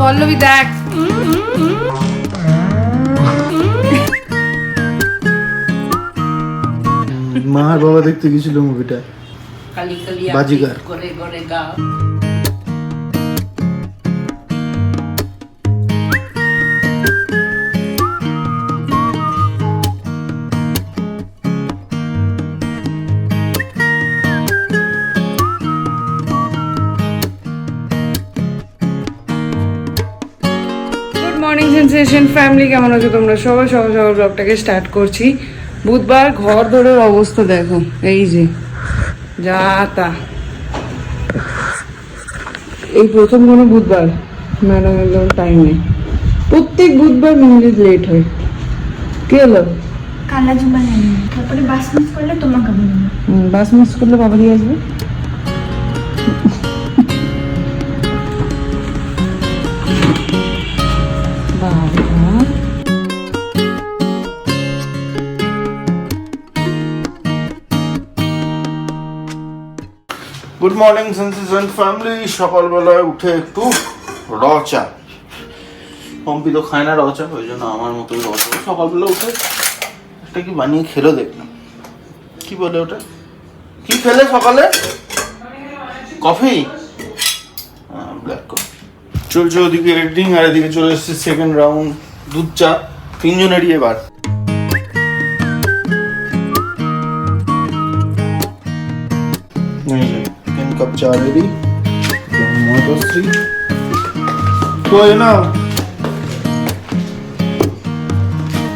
পল্লবী দেখ। মা আর বাবা দেখতে গেছিল মুভিটা বাজিগার। করে করে গা। মর্নিং সেন্সেশন ফ্যামিলি কেমন আছো তোমরা? সবাই সবাই সবাই ব্লগটাকে স্টার্ট করছি। বুধবার ঘর ধরে অবস্থা দেখো এই যে যা তা। এই প্রথম কোনো বুধবার ম্যাডাম একদম টাইম নেই। প্রত্যেক বুধবার মিনিট লেট হয়। কি হলো? কালা জুবা নেই তারপরে বাস মিস করলে তোমাকে বাস মিস করলে বাবা দিয়ে আসবে? মর্নিং সেন্সেশন ফ্যামিলি সকালবেলায় উঠে একটু র চা। পম্পি তো খায় না র চা ওই জন্য আমার মতো র চা। সকালবেলা উঠে একটা কি বানিয়ে খেলো দেখলাম। কি বলে ওটা? কি খেলে সকালে? কফি ব্ল্যাক কফি চলছে ওদিকে রেডিং আর এদিকে চলে এসেছে সেকেন্ড রাউন্ড দুধ চা। তিনজনেরই এবার। তিন কাপ চা রেডি মহাশ্রী তো এ না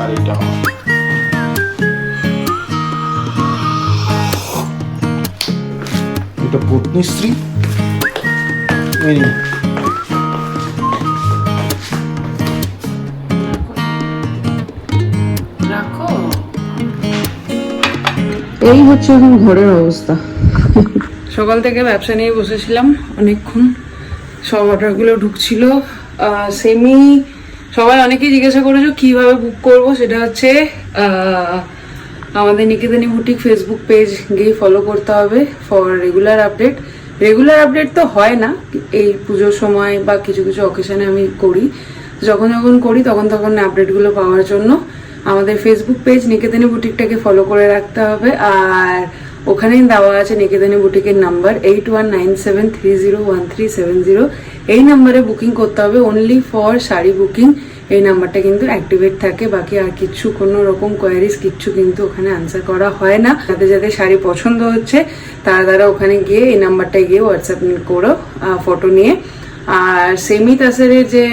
আর এটা। এটা পত্নীশ্রী। এই এই হচ্ছে এখন ঘরের অবস্থা। সকাল থেকে ব্যবসা নিয়ে বসেছিলাম অনেকক্ষণ। সব অর্ডারগুলো ঢুকছিল। সেমি সবাই অনেকেই জিজ্ঞাসা করেছ, কীভাবে বুক করব? সেটা হচ্ছে আমাদের নিকেতনী বুটিক ফেসবুক পেজ গিয়ে ফলো করতে হবে for regular update regular update তো হয় না, এই পুজোর সময় বা কিছু কিছু অকেশনে আমি করি। যখন যখন করি, তখন তখন আপডেটগুলো পাওয়ার জন্য। আমাদের ফেসবুক পেজ নিকেতনী বুটিকটাকে ফলো করে রাখতে হবে। আর ওখানেই দেওয়া আছে নিকেতনী বুটিকের number eight one nine seven three zero one three seven zero এই নাম্বারে বুকিং করতে হবে অনলি ফর শাড়ি বুকিং এই নাম্বারটা কিন্তু অ্যাক্টিভেট থাকে, বাকি আর কিচ্ছু কোনো রকম কোয়ারিজ কিচ্ছু কিন্তু ওখানে আনসার করা হয় না। যাদের যাদের শাড়ি পছন্দ হচ্ছে, তারা তারা ওখানে গিয়ে এই নাম্বারটায় গিয়ে হোয়াটসঅ্যাপ করো ফটো নিয়ে। আর সেমি তাসেরের যে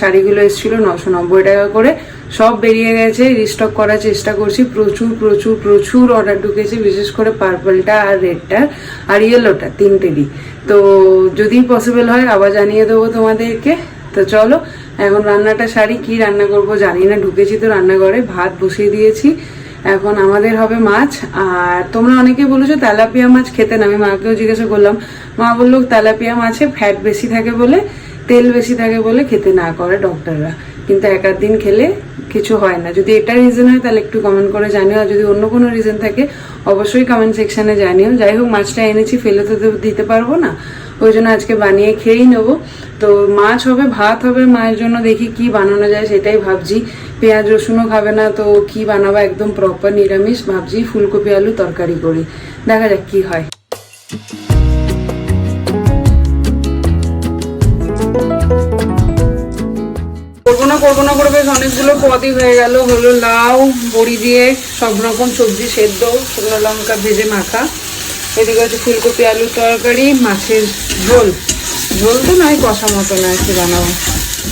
শাড়িগুলো এসেছিল নশো নব্বই টাকা করে সব বেরিয়ে গেছে রিস্টক করার চেষ্টা করছি। প্রচুর প্রচুর প্রচুর অর্ডার ঢুকেছে, বিশেষ করে পার্পলটা আর রেডটা আর ইয়েলোটা তিনটেরই। তো যদি পসিবল হয়, আবার জানিয়ে দেবো তোমাদেরকে। তো চলো, এখন রান্নাটা শাড়ি কি রান্না করব জানি না, ঢুকেছি তো রান্নাঘরে, ভাত বসিয়ে দিয়েছি। এখন আমাদের হবে মাছ, আর তোমরা অনেকে বলেছ তেলাপিয়া মাছ খেতে না, আমি মাকেও জিজ্ঞাসা করলাম। মা বলল, তেলাপিয়া মাছে ফ্যাট বেশি থাকে বলে, তেল বেশি থাকে বলে খেতে না করে ডক্টররা কিন্তু এক আধ দিন খেলে কিছু হয় না। যদি এটা রিজন হয়, তাহলে একটু কমেন্ট করে জানিও। আর যদি অন্য কোনো রিজন থাকে, অবশ্যই কমেন্ট সেকশনে জানিও। যাই হোক, মাছটা এনেছি, ফেলে তো দিতে পারব না। ওই জন্য আজকে বানিয়ে খেয়েই নেব। তো মাছ হবে, ভাত হবে, মায়ের জন্য দেখি কি বানানো যায়, সেটাই ভাবছি। পেঁয়াজ রসুনও খাবে না, তো কি বানাবো, একদম প্রপার নিরামিষ। ভাবছি ফুলকপি, আলু তরকারি করি। দেখা যাক কি হয়। করব না করব অনেকগুলো পদই হয়ে গেল। হলো লাউ, বড়ি দিয়ে সব রকম সবজি সেদ্ধ, শুকনো লঙ্কা ভেজে মাখা। এদিকে হচ্ছে ফুলকপি আলু তরকারি, মাছের ঝোল। ঝোল তো নয়, কষা মতো না কি বানাবো।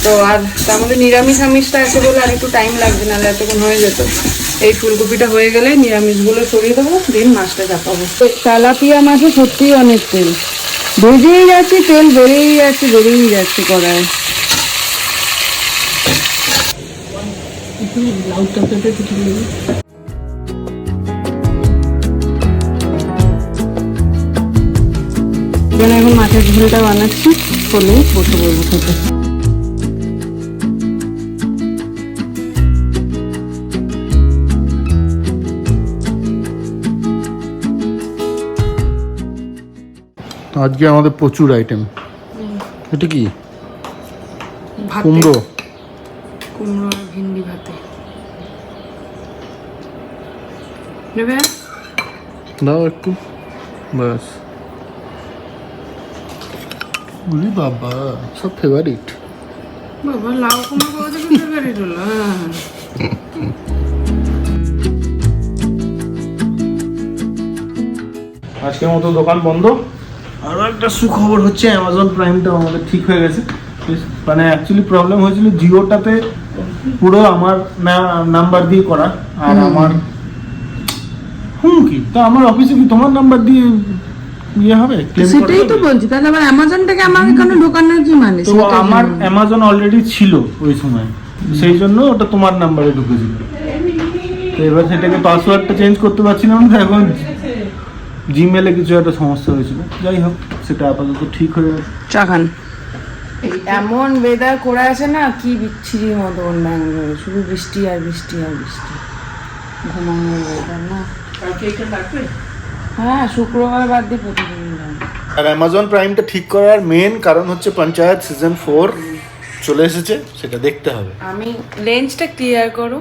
তো আর তার মধ্যে নিরামিষ আমিষটা আছে বলে আর একটু টাইম লাগবে, নাহলে এতক্ষণ হয়ে যেত। এই ফুলকপিটা হয়ে গেলে নিরামিষগুলো সরিয়ে দেবো, দিন মাছটা চাপাবো। তো তেলাপিয়া মাছে সত্যিই অনেক তেল। ভেজেই যাচ্ছে তেল, বেড়েই যাচ্ছে বেড়েই যাচ্ছে কড়ায় এখানে এখন মাছের ঝোলটা বানাচ্ছি। করলে বসে পড়ব খেতে। আজকে আমাদের প্রচুর আইটেম এটা কি? কুমড়ো আর ভিন্ডি ভাতে নেবে? দাও একটু। বাস উলি বাবা সব ফেভারিট বাবা লাউ কুমড়ো থেকে ফেভারিট হলো হ্যাঁ। আজকের মতো দোকান বন্ধ। আরও একটা সুখবর হচ্ছে অ্যামাজন প্রাইমটা আমাদের ঠিক হয়ে গেছে। বেশ- মানে অ্যাকচুয়ালি প্রবলেম হয়েছিল জিওটাতে পুরো আমার নাম্বার দিয়ে করা আর আমার তা আমার অফিসে কি তোমার নাম্বার দিয়ে ইয়ে হবে? সেটাই তো বলছি তাহলে আবার অ্যামাজনটাকে আমার এখানে ঢোকানোর কি মানে? তো আমার অ্যামাজন অলরেডি ছিল ওই সময়। সেই জন্য ওটা তোমার নাম্বারে ঢুকেছিল তো এবার সেটাকে পাসওয়ার্ডটা চেঞ্জ করতে পারছিলাম না এখন জিমেলে কিছু একটা সমস্যা হয়েছিল। যাই হোক সেটা আপাতত ঠিক হয়ে গেছে। চা খান এমন ওয়েদার করে আছে না কি বিচ্ছিরি মতন ব্যাঙ্গালোরে। শুধু বৃষ্টি আর বৃষ্টি আর বৃষ্টি। ঘুমানোর ওয়েদার না। হ্যাঁ শুক্রবার বাদ দিয়ে প্রতিদিন আর অ্যামাজন প্রাইমটা ঠিক করার মেন কারণ হচ্ছে পঞ্চায়েত সিজন ফোর চলে এসেছে সেটা দেখতে হবে। আমি লেন্সটা ক্লিয়ার করো।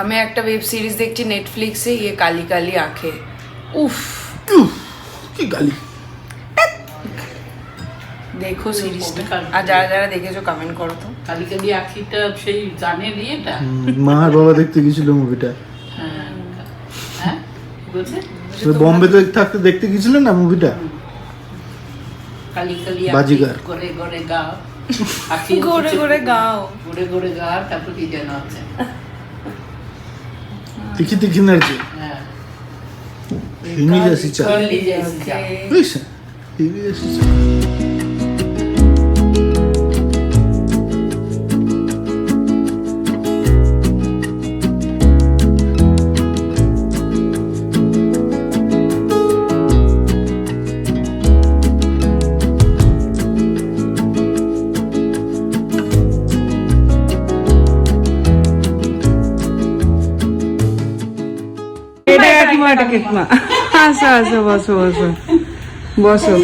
আমি একটা ওয়েব সিরিজ দেখছি নেটফ্লিক্সে ইয়ে কালি কালি আঁখে। উফ কি গালি। দেখো সিরিজটা আর যারা যারা দেখেছ কমেন্ট করো তো। কালি কালি আখিটা সেই জানে ইয়েটা মার বাবা দেখতে গেছিল মুভিটা হ্যাঁ হ্যাঁ বম্বে তো থাকতে দেখতে গেছিলেন না মুভিটা কালি কালি বাজিগার। করে করে গা আখি ঘুরে ঘুরে গাও। ঘুরে ঘুরে গা তারপর কি যেন আছে। দেখি দেখি না হ্যাঁ। হিন্দি যাসি চা। হিন্দি চা। কাকিমা আসো আসো বসো বসো। বসো।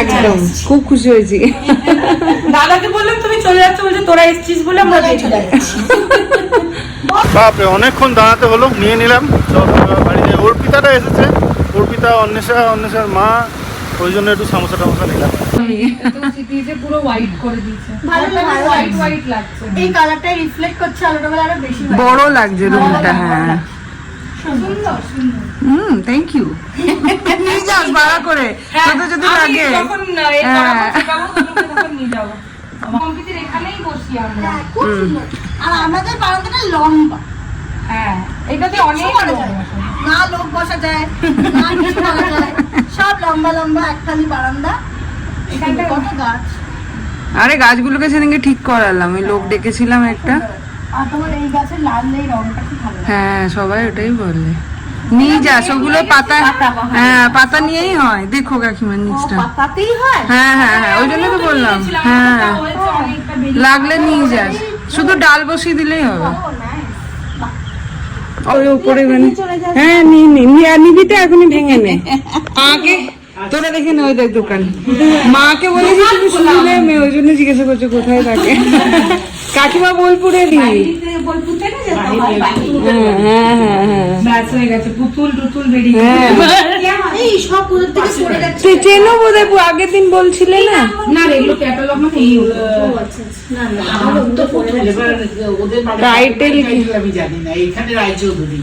একদম। খুব খুশি হয়েছি। দাদাকে বললাম তুমি চলে যাচ্ছ বলছে তোরা এসছিস বলে আমরা চলে যাচ্ছি। বাপরে অনেকক্ষণ দাঁড়াতে হলো নিয়ে নিলাম। অর্পিতাটা এসেছে। অর্পিতা অন্বেষা অন্বেষার মা ওই জন্য একটু সামোসা টামোসা নিলাম। পুরো হোয়াইট করে দিয়েছে ভালো ভালো হোয়াইট হোয়াইট লাগছে। এই কালারটা রিফ্লেক্ট করছে আলোটা বেলা আরও বেশি ভালো বড় লাগছে। রুমটা হ্যাঁ। হুম থ্যাংক ইউ নিয়ে যাস ভাড়া করে। তোদের যদি লাগে। হ্যাঁ। এখানেই বসি আমরা। হ্যাঁ, খুব সুন্দর। আর আমাদের বারান্দাটা লম্বা। হ্যাঁ এটাতে অনেক না। লোক বসা। যায় না কিছু করা যায়। সব লম্বা লম্বা একখানি বারান্দা। এখানটা কত গাছ। আরে গাছগুলোকে সেদিনকে ঠিক করালাম। ওই লোক ডেকেছিলাম একটা। আর তোমার এই গাছের লাল এই রংটা। হ্যাঁ সবাই ওটাই বলে। নিয়ে যাস ওগুলো পাতা হ্যাঁ পাতা নিয়েই হয়। দেখো ও, নিচটা। হ্যাঁ? হ্যাঁ হ্যাঁ ওই জন্য তো বললাম। হ্যাঁ। লাগলে নিয়ে যাস শুধু ডাল বসিয়ে দিলেই হবে। ওই উপরে মানে হ্যাঁ নি নি নি নিবি তো এখনই ভেঙে নে। মাকে তোরা দেখে নে ওই দেখ দোকান। মাকে বলেছি তুমি শুনলে মেয়ে ওই জন্য জিজ্ঞাসা করছ কোথায় থাকে? কাকিমা বোলপুরে দি তুই চেনো বোধ হয় আগের দিন বলছিলে না না রে এগুলো ক্যাটালগ না এই হলো এবার ওদের বাড়ি টাইটেল আমি জানি না এখানে রায়চৌধুরী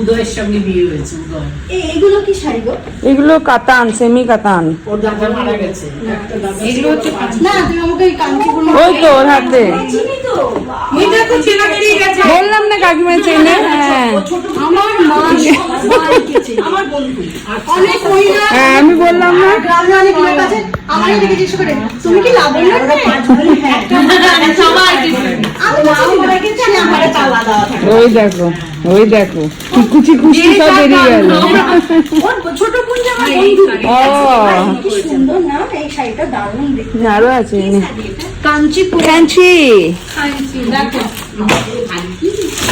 উদয়ের সঙ্গে বিয়ে হয়েছে উদয়। কি শাড়ি গো? এগুলো কাতান সেমি কাতান ওর দাদা মারা গেছে। এগুলো হচ্ছে না তুমি আমাকে কাঞ্চিপুর ওই তো ওর হাতে। চিনি তো। চেনা বেরিয়ে গেছে। বললাম না কাকিমা চেনে হ্যাঁ। আমার মা মা আমার বন্ধু। অনেক মহিলা হ্যাঁ আমি বললাম না। গ্রামে অনেক লোক আছে। আমার এদিকে জিজ্ঞেস করে তুমি কি লাবণ্য ওই দেখো ওই দেখো কুচি কুচি সব বেরিয়ে গেল। ছোট বোন আমার বন্ধু। ও। কি সুন্দর না? এই শাড়িটা দারুণ দেখতে। আরও আছে নে। কাঞ্চিপুর কাঞ্চি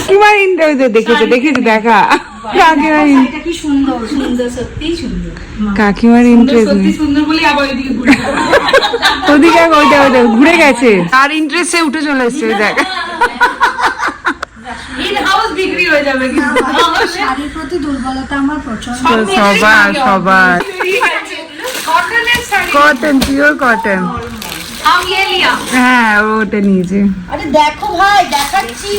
তোমার ইন্টারভিউ দেখেছ দেখেছ দেখা। কি সুন্দর সুন্দর সত্যিই সুন্দর। কাকিমার ইন্টারেস্ট সত্যি সুন্দর বলে আবার এদিকে ঘুরে ওদিকে ওইটা ওইটা ঘুরে গেছে। আর ইন্টারেস্টে উঠে চলে এসছে ওই দেখ। সবার সবার। কটন পিওর কটন हम ये लिया হ্যাঁ ওটা নিয়েছে আরে দেখো ভাই দেখাচ্ছি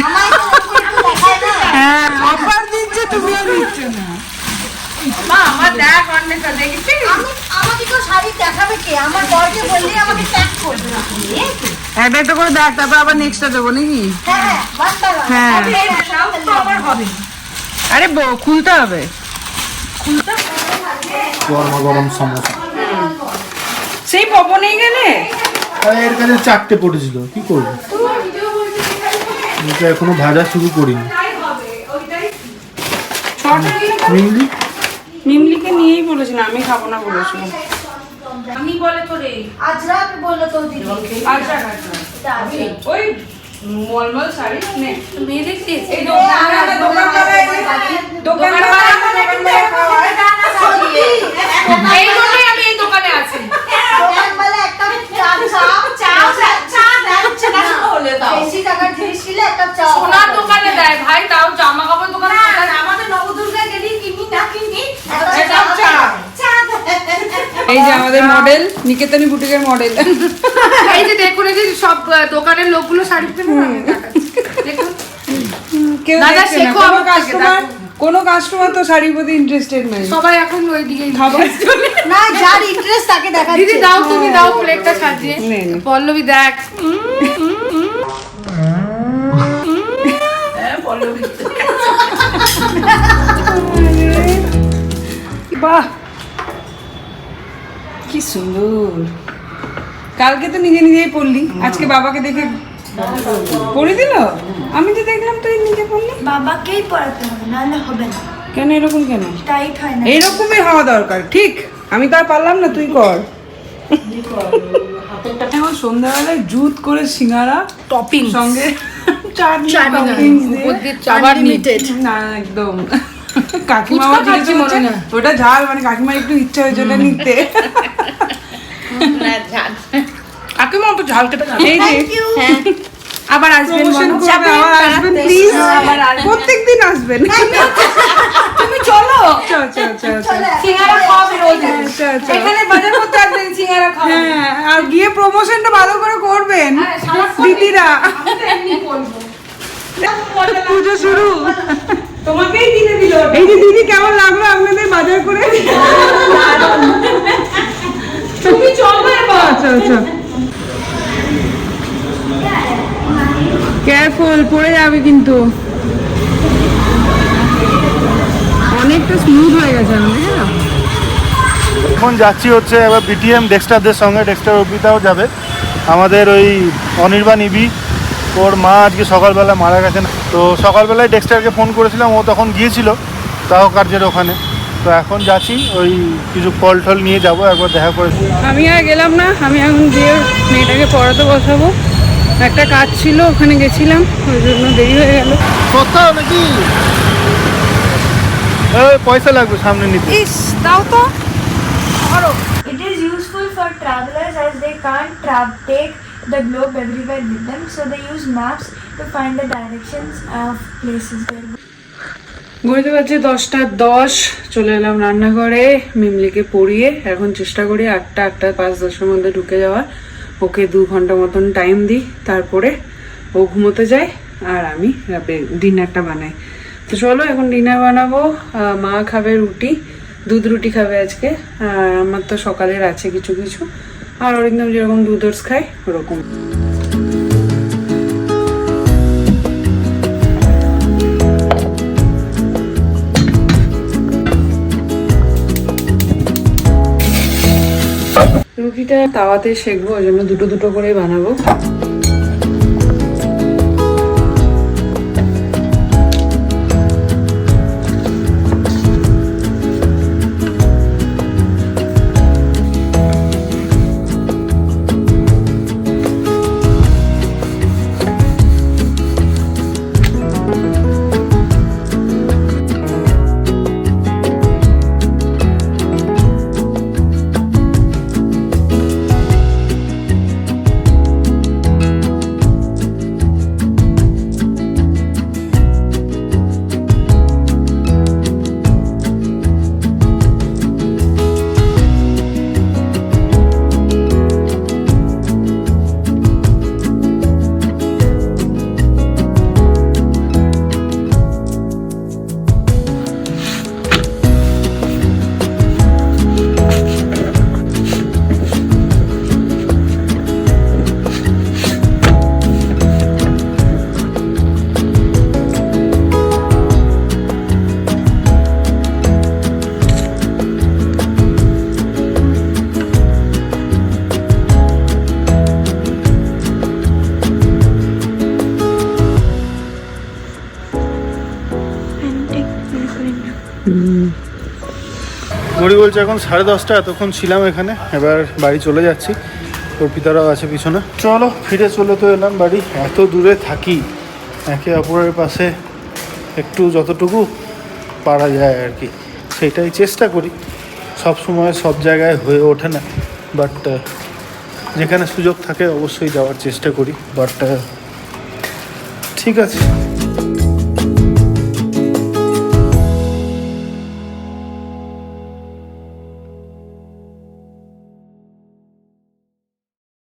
আমায় তো ওরকম একটু দেখায় না হ্যাঁ অফার দিচ্ছে তুমি আর নিচ্ছ না মা আমার দেখ অন্যটা দেখেছিস আমি আমাকে তো শাড়ি দেখাবে কে আমার বরকে বললেই আমাকে ট্যাগ করবে এই তো। একটা একটা করে দেখ তারপর আবার নেক্সটটা দেবো নাকি হ্যাঁ হ্যাঁ one by one। হ্যাঁ। সবই দেখাও, তো আমার হবে আরে বউ, খুলতে হবে গরমা গরম সমোসা সেই পবনেই গেলে? আরে এর কাছে চারটে পড়েছিল কি করব? এটা এখনও ভাজা শুরু করিনি। মিমলি? মিমলিকে নিয়েই বলেছিলাম আমি খাব না বলেছিলাম। আমি বলে তো রে আজ রাত বলল তো দিদি। আচ্ছা আচ্ছা ওই মলমল শাড়ি নে। মেয়ে দেখছিস এই দোকানদার খাওয়ায় সত্যি, এই জন্যই আমি এই দোকানে আছি। দোকানওয়ালা একটা চা চা চা চা দিচ্ছে না বেশি টাকার জিনিস কিনলে একটা চা সোনার দোকানে দেয় ভাই তাও জামা কাপড় দোকানে আমাদের নবদুর্গা গেলি কিনি না কিনি। একটা চা। চা এই যে আমাদের মডেল নিকেতনী বুটিকের মডেল এই যে দেখুন এই যে সব দোকানের লোকগুলো শাড়ি পরে। দেখুন। কেউ দাদা, দেখছে না। শেখো আমার থেকে, কাস্টমার কোনো কাস্টমার তো শাড়ির প্রতি ইন্টারেস্টেড নেই। সবাই এখন ওই দিকে না যার ইন্টারেস্ট তাকে দেখাচ্ছে। দিদি দাও তুমি দাও প্লেটটা সাজিয়ে। পল্লবী দেখ। বাহ! কি সুন্দর। কালকে তো নিজে নিজেই পড়লি। আজকে বাবাকে দেখে পড়ে দিল? আমি তো দেখলাম তুই নিজে পড়লি। বাবাকেই পড়াতে হবে নাহলে হবে না। কেন এরকম কেন? টাইট হয় না। এইরকমই হওয়া দরকার ঠিক। আমি তো আর পারলাম না তুই কর। এখন সন্ধ্যাবেলায় জুত করে সিঙ্গারা টপিং সঙ্গে একদম। কাকিমা। ওটা ঝাল মানে কাকিমার একটু ইচ্ছা হয়েছে ওটা নিতে। কাকিমা তো ঝাল খেতে এই যে আবার আসবেন আবার আসবেন প্লিজ প্রত্যেকদিন আসবেন। তুমি চলো। সিঙ্গারা খাওয়াবে রোজ। চল, চল। এখানে বাজার করতে আসবেন সিঙ্গারা খাওয়াবে। হ্যাঁ আর গিয়ে প্রমোশনটা ভালো করে করবেন। দিদিরা। পুজো শুরু। তোমাকেই দিনে দিল। এই যে দিদি কেমন লাগল আপনাদের বাজার করে? তুমি চলো আচ্ছা আচ্ছা কেয়ারফুল পড়ে যাবে কিন্তু। অনেকটা স্মুথ হয়ে গেছে আমাদের হ্যাঁ এখন যাচ্ছি হচ্ছে এবার বিটিএম ডেক্সটারদের সঙ্গে। ডেক্সটার অর্পিতাও যাবে। আমাদের ওই অনির্বাণ ইবি ওর মা আজকে সকালবেলা মারা গেছেন। তো সকালবেলায় ডেক্সটারকে ফোন করেছিলাম ও তখন গিয়েছিল তাও কার্যের ওখানে। তো এখন যাচ্ছি ওই কিছু ফল টল নিয়ে যাব একবার দেখা করে আমি আর গেলাম না আমি এখন গিয়ে মেয়েটাকে পড়াতে বসাবো। একটা কাজ ছিল ওখানে গেছিলাম ওই জন্য দেরি হয়ে গেল। কোথাও নাকি? পয়সা লাগবে সামনে নিতে। তাও তো। আরও it is useful for travellers as they can't trav take the globe everywhere with so they use maps to find the directions of places there ঘুরতে বাজছে দশটা দশ চলে এলাম রান্নাঘরে মিমলিকে পড়িয়ে। এখন চেষ্টা করি আটটা আটটা পাঁচ দশের মধ্যে ঢুকে যাওয়ার। ওকে দু ঘণ্টা মতন টাইম দিই, তারপরে ও ঘুমোতে যায় আর আমি ডিনারটা বানাই। তো চলো এখন ডিনার বানাবো মা খাবে রুটি, দুধ রুটি খাবে আজকে, আর আমার তো সকালের আছে কিছু কিছু, আর অরিন্দম যেরকম দুধ ওটস খায়, ওরকম। রুটিটা তাওয়াতে শেখবো ওই জন্য দুটো দুটো করে বানাবো। ঘড়ি বলছে, এখন সাড়ে দশটা, এতক্ষণ ছিলাম এখানে, এবার বাড়ি চলে যাচ্ছি। অর্পিতারাও আছে পিছনে। চলো, ফিরে চলে তো এলাম বাড়ি, এত দূরে থাকি, একে অপরের পাশে একটু যতটুকু পারা যায় আর কি। সেটাই চেষ্টা করি, সব সময় সব জায়গায় হয়ে ওঠে না বাট যেখানে সুযোগ থাকে অবশ্যই যাওয়ার চেষ্টা করি বাট ঠিক আছে।